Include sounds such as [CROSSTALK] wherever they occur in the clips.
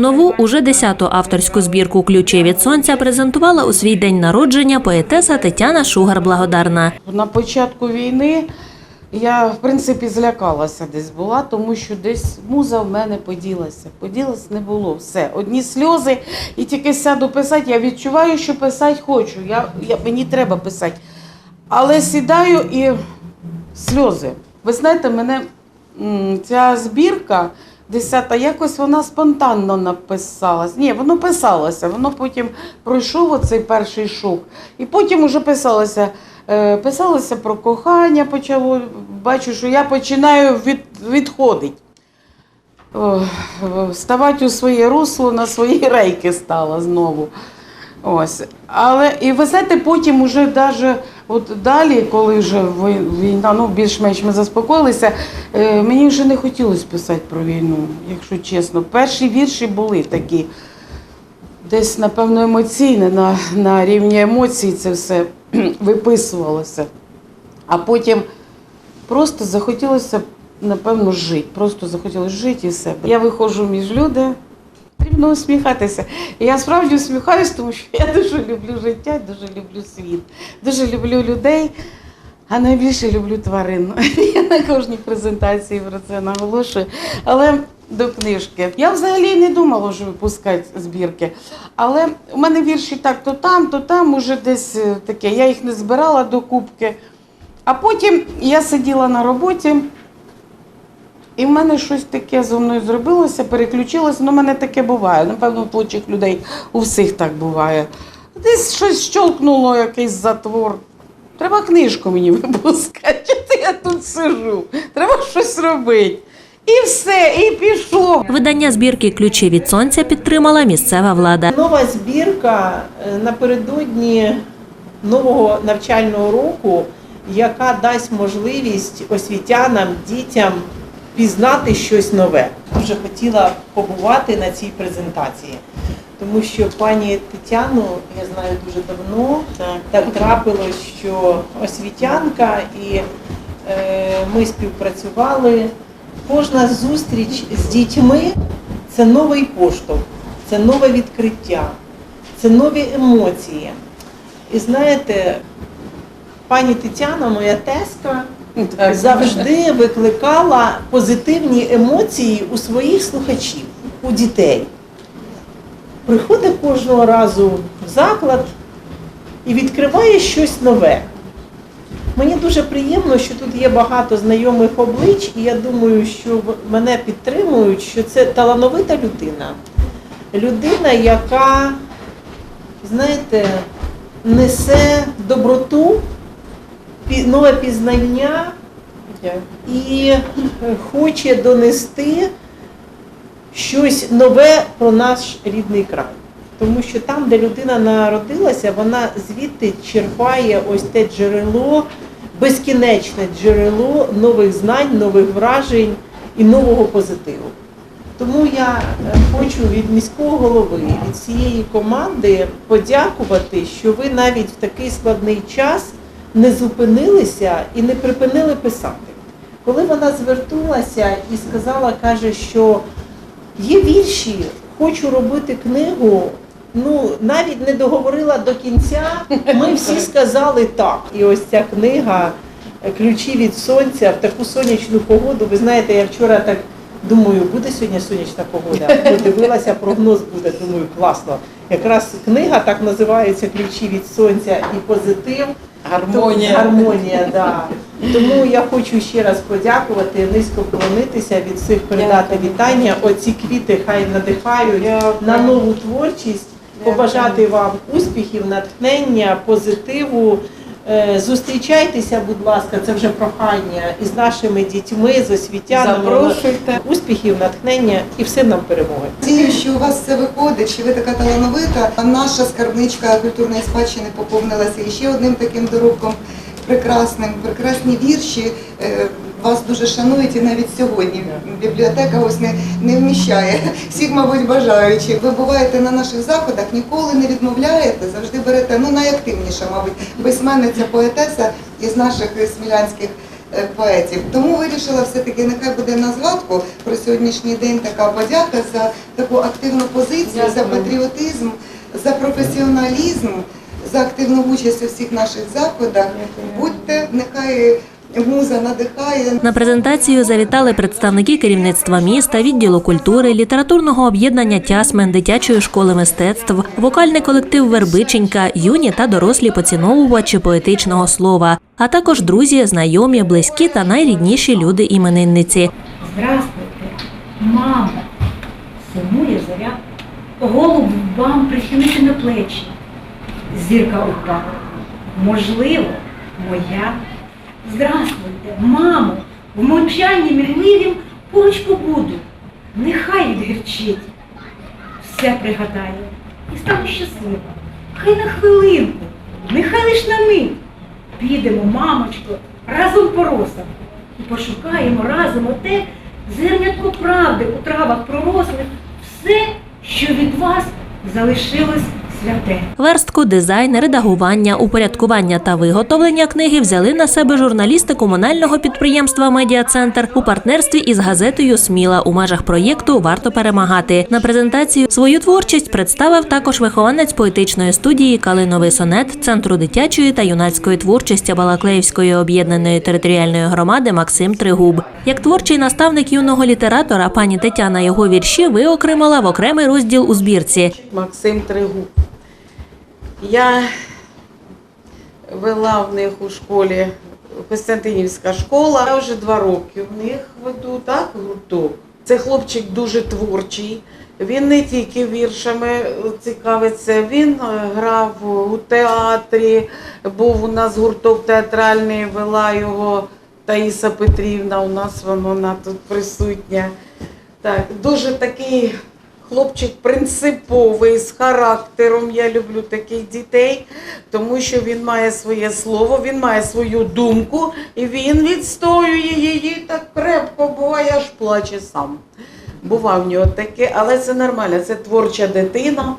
Нову уже десяту авторську збірку Ключі від сонця презентувала у свій день народження поетеса Тетяна Шугар Благодарна. На початку війни я, в принципі, злякалася десь була, тому що десь муза в мене поділася. Поділась не було все. Одні сльози, і тільки сяду писати. Я відчуваю, що писати хочу. Я, я, мені треба писати. Але сідаю і сльози. Ви знаєте, мене ця збірка десята, якось вона спонтанно написалась. Ні, воно писалося, воно потім пройшов оцей перший шок. І потім уже писалося. Е, Писалося про кохання, почало. Бачу, що я починаю від, відходити. Ставати у своє русло, на свої рейки стала знову. Ось. Але і ви знаєте, потім уже даже от далі, коли вже війна, ну більш-менш ми заспокоїлися, е, мені вже не хотілося писати про війну, якщо чесно. Перші вірші були такі, десь, напевно, емоційне, на, на рівні емоцій це все [CLEARS THROAT] виписувалося. А потім просто захотілося, напевно, жити. Просто захотілося жити і все. Я виходжу між люди, потрібно усміхатися. Я справді усміхаюсь, тому що я дуже люблю життя, дуже люблю світ, дуже люблю людей, а найбільше люблю тварин. [LAUGHS] Я на кожній презентації про це наголошую. Але до книжки. Я взагалі не думала, що випускати збірки. Але у мене вірші так то там, то там, уже десь е, таке. Я їх не збирала до кубки. А потім я сиділа на роботі, і в мене щось таке зо мною зробилося, переключилося. Ну, в мене таке буває. Напевно, у творчих людей у всіх так буває. Десь щось щолкнуло, якийсь затвор. Треба книжку мені [LAUGHS] випускати. Чи я тут сижу? Треба щось робити. І все, і пішло. Видання збірки Ключі від сонця підтримала місцева влада. Нова збірка е, напередодні нового навчального року, яка дасть можливість освітянам, дітям пізнати щось нове. Дуже хотіла побувати на цій презентації, тому що пані Тетяну я знаю дуже давно. Так трапилось, що освітянка і е, ми співпрацювали. Кожна зустріч з дітьми це новий поштовх, це нове відкриття, це нові емоції. І знаєте, пані Тетяна, моя теска, Так. Завжди викликала позитивні емоції у своїх слухачів, у дітей. Приходить кожного разу в заклад і відкриває щось нове. Мені дуже приємно, що тут є багато знайомих облич, і я думаю, що мене підтримують, що це талановита людина. Людина, яка, знаєте, несе доброту, нове пізнання і е, хоче донести щось нове про наш рідний край. Тому що там, де людина народилася, вона звідти черпає ось те джерело, безкінечне джерело нових знань, нових вражень і нового позитиву. Тому я е, хочу від міського голови, від всієї команди подякувати, що ви навіть в такий складний час не зупинилися і не припинили писати. Коли вона звернулася і сказала, каже, що є вірші, хочу робити книгу. Ну, навіть не договорила до кінця. Ми всі сказали так. І ось ця книга Ключі від сонця в таку сонячну погоду. Ви знаєте, я вчора так думаю, буде сьогодні сонячна погода. Подивилася, прогноз буде. Думаю, класно. Якраз книга так називається Ключі від сонця і позитив. Гармонія. Гармонія, да. Тому я хочу ще раз подякувати, низько вклонитися, від всіх передати вітання. Оці квіти хай надихають на нову творчість, побажати вам успіхів, натхнення, позитиву. Е, Зустрічайтеся, будь ласка, це вже прохання із нашими дітьми, з освітянами. Запрошуйте. Успіхів, натхнення і все нам перемоги. Надію, що у вас все виходить, що ви така талановита. А Наша скарбничка культурної спадщини поповнилася іще одним таким доробком прекрасним. Прекрасні вірші. Вас дуже шанують і навіть сьогодні бібліотека ось не, не вміщає всіх, мабуть, бажаючих. Ви буваєте на наших заходах, ніколи не відмовляєте, завжди берете ну найактивніша, мабуть, письменниця, поетеса із наших смілянських е, поетів. Тому вирішила все-таки, нехай буде на згадку про сьогоднішній день така подяка за таку активну позицію, за патріотизм, за професіоналізм, за активну участь у всіх наших заходах. Будьте, нехай муза надихає. На презентацію завітали представники керівництва міста, відділу культури, літературного об'єднання Тясмен, дитячої школи мистецтв, вокальний колектив Вербиченька, юні та дорослі поціновувачі поетичного слова, а також друзі, знайомі, близькі та найрідніші люди іменинниці. Здравствуйте, мамо, сумує зоря, голуб вам прихилити на плечі. Зірка упала, можливо, моя. Здравствуйте, мамо, в мовчанні мірливім поруч побуду. Нехай відгірчить, все пригадаю і стану щаслива. Хай на хвилинку, нехай лиш на мить. Підемо, мамочко, разом по росам і пошукаємо разом оте зернятко правди у травах пророслих, все, що від вас залишилось святе. Верстку, дизайн, редагування, упорядкування та виготовлення книги взяли на себе журналісти комунального підприємства Медіа-центр у партнерстві із газетою Сміла у межах проєкту Варто перемагати. На презентацію свою творчість представив також вихованець поетичної студії Калиновий сонет Центру дитячої та юнацької творчості Балаклеївської об'єднаної територіальної громади Максим Тригуб. Як творчий наставник юного літератора, пані Тетяна його вірші виокремила в окремий розділ у збірці. Максим Тригуб. Я вела в них у школі Костянтинівська школа. Я вже два роки в них веду так гурток. Це хлопчик дуже творчий. Він не тільки віршами цікавиться, він е, грав у театрі, був у нас гурток театральний, вела його Таїса Петрівна, у нас вона тут присутня. Так, дуже такий хлопчик принциповий, з характером. Я люблю таких дітей, тому що він має своє слово, він має свою думку, і він відстоює її так крепко, буває, аж плаче сам. Бува в нього таке, але це нормально, це творча дитина.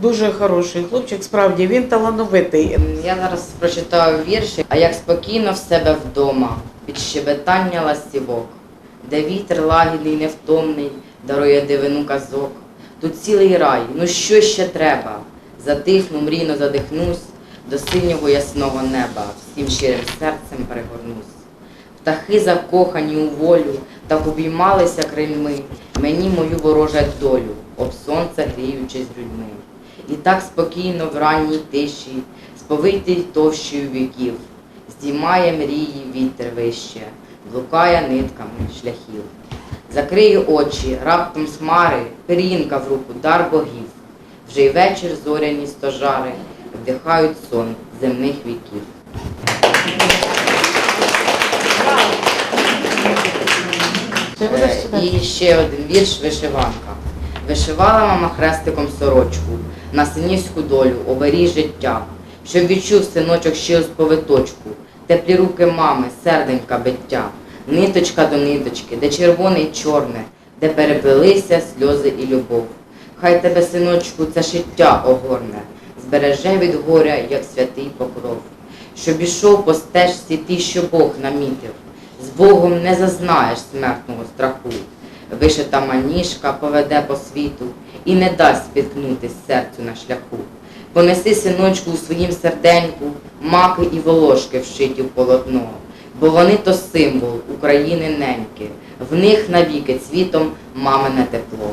Дуже хороший хлопчик, справді він талановитий. Я зараз прочитаю вірші, а як спокійно в себе вдома, під щебетання ластівок, де вітер лагідний, невтомний, дарує дивину казок. Тут цілий рай, ну що ще треба? Затихну, мрійно задихнусь, до синього ясного неба, всім щирим серцем перегорнусь. Птахи закохані у волю, так обіймалися крильми, мені мою ворожать долю, об сонце гріючись людьми. І так спокійно в ранній тиші, сповитий товщою віків, здіймає мрії вітер вище, блукає нитками шляхів. Закрию очі, раптом смари, пирінка в руку, дар богів. Вже й вечір зоряні стожари вдихають сон земних віків. І ще один вірш вишиванка. Вишивала мама хрестиком сорочку, на синівську долю, оберіг життя, щоб відчув синочок ще з повиточку, теплі руки мами, серденька биття, ниточка до ниточки, де червоне й чорне, де переплелися сльози і любов. Хай тебе, синочку, це шиття огорне, збереже від горя, як святий покров, щоб ішов по стежці ті, що Бог намітив. З Богом не зазнаєш смертного страху. Вишита маніжка поведе по світу і не дасть спіткнутись серцю на шляху. Понеси синочку у своїм серденьку маки і волошки вшиті в полотно, бо вони то символ України неньки, в них навіки цвітом мамине тепло.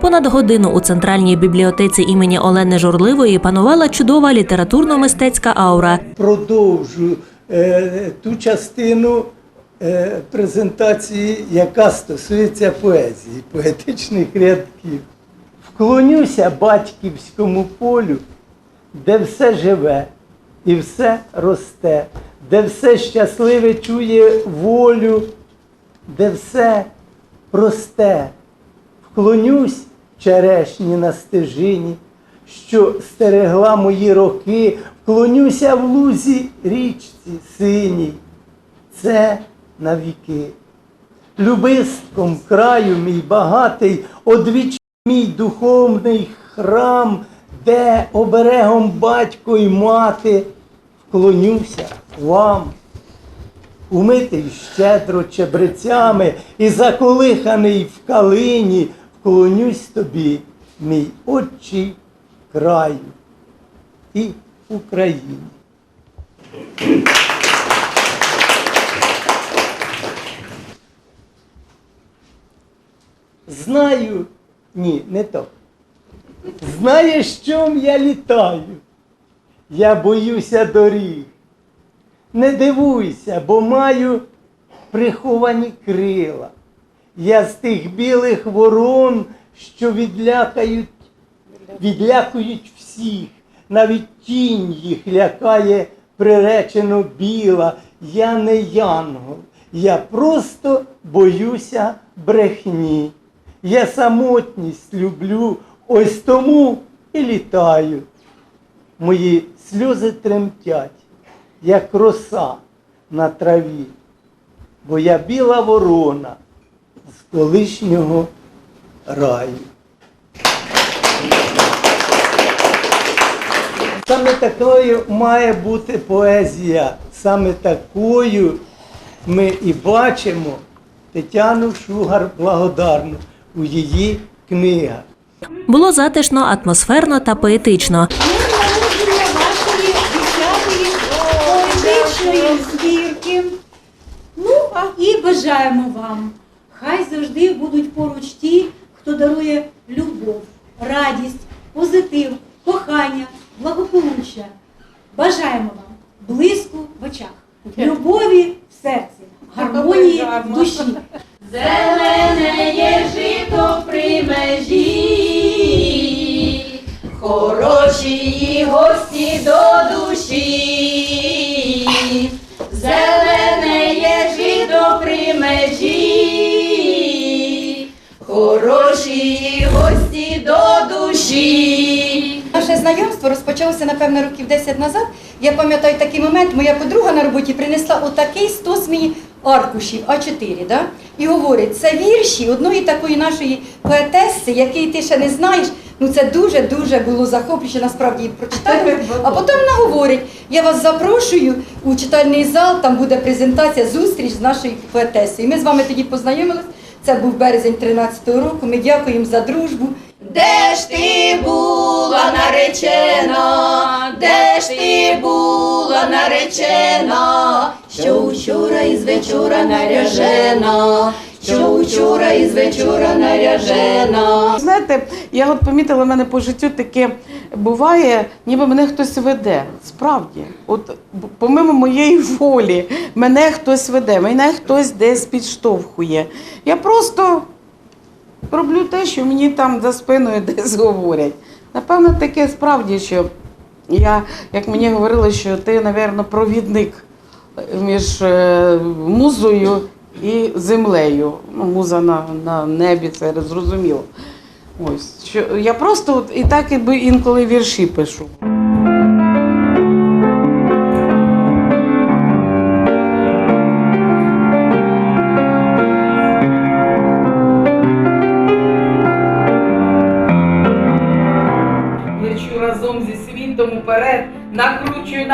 Понад годину у центральній бібліотеці імені Олени Журливої панувала чудова літературно-мистецька аура. продовжу е, ту частину е, презентації, яка стосується поезії, поетичних рядків. Вклонюся батьківському полю, де все живе і все росте, де все щасливе чує волю, де все просте. Вклонюсь черешні на стежині, що стерегла мої роки, вклонюся в лузі річці синій. Це навіки. Любистком краю мій багатий, одвіч мій духовний храм, де оберегом батько й мати, вклонюся вам. умитий щедро чебрецями і заколиханий в калині, вклонюсь тобі, мій отчий краю і Україні. Знаю, ні, не то. Знаєш, чом я літаю? Я боюся доріг. Не дивуйся, бо маю приховані крила. Я з тих білих ворон, що відлякають, відлякують всіх. Навіть тінь їх лякає приречено біла. Я не янгол, я просто боюся брехні. Я самотність люблю, ось тому і літаю. Мої сльози тремтять, як роса на траві, бо я біла ворона з колишнього раю. Саме такою має бути поезія. Саме такою ми і бачимо Тетяну Шугар Благодарну у її книгах. Було затишно, атмосферно та поетично. Поетичної збірки. Ну, а і бажаємо вам. Хай завжди будуть поруч ті, хто дарує любов, радість, позитив, кохання, благополуччя. Бажаємо вам блиску в очах, любові в серці, гармонії в душі. Зелене є жито при межі, хороші гості до душі. Знайомство розпочалося, напевно, років 10 назад. Я пам'ятаю такий момент, моя подруга на роботі принесла отакий стос мені аркушів А4. Да? І говорить, це вірші одної такої нашої поетеси, який ти ще не знаєш. Ну це дуже-дуже було захоплююче, насправді її прочитати. А потім вона говорить, я вас запрошую у читальний зал, там буде презентація, зустріч з нашою поетесою. І ми з вами тоді познайомились. Це був березень 13-го року. Ми дякуємо за дружбу. Де ж ти була наречена, де ж ти була наречена, що учора із вечора наряжена, що учора із вечора наряжена. Знаєте, я от помітила, в мене по життю таке буває, ніби мене хтось веде. Справді, от помимо моєї волі, мене хтось веде, мене хтось десь підштовхує. Я просто роблю те, що мені там за спиною [LAUGHS] десь говорять. Напевно, таке справді, що я, як мені говорили, що ти, напевно, провідник між е, музою і землею. Ну, муза на, на небі, це зрозуміло. Ось що я просто от, і так якби інколи вірші пишу.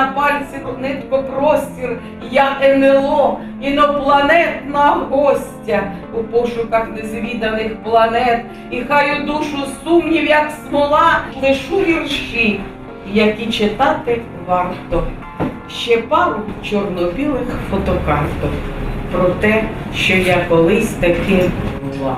На пальці ниткопростір, я НЛО, інопланетна гостя у пошуках незвіданих планет, і хай у душу сумнів, як смола, лишу вірші, які читати варто. Ще пару чорно-білих фотокарток про те, що я колись таки була.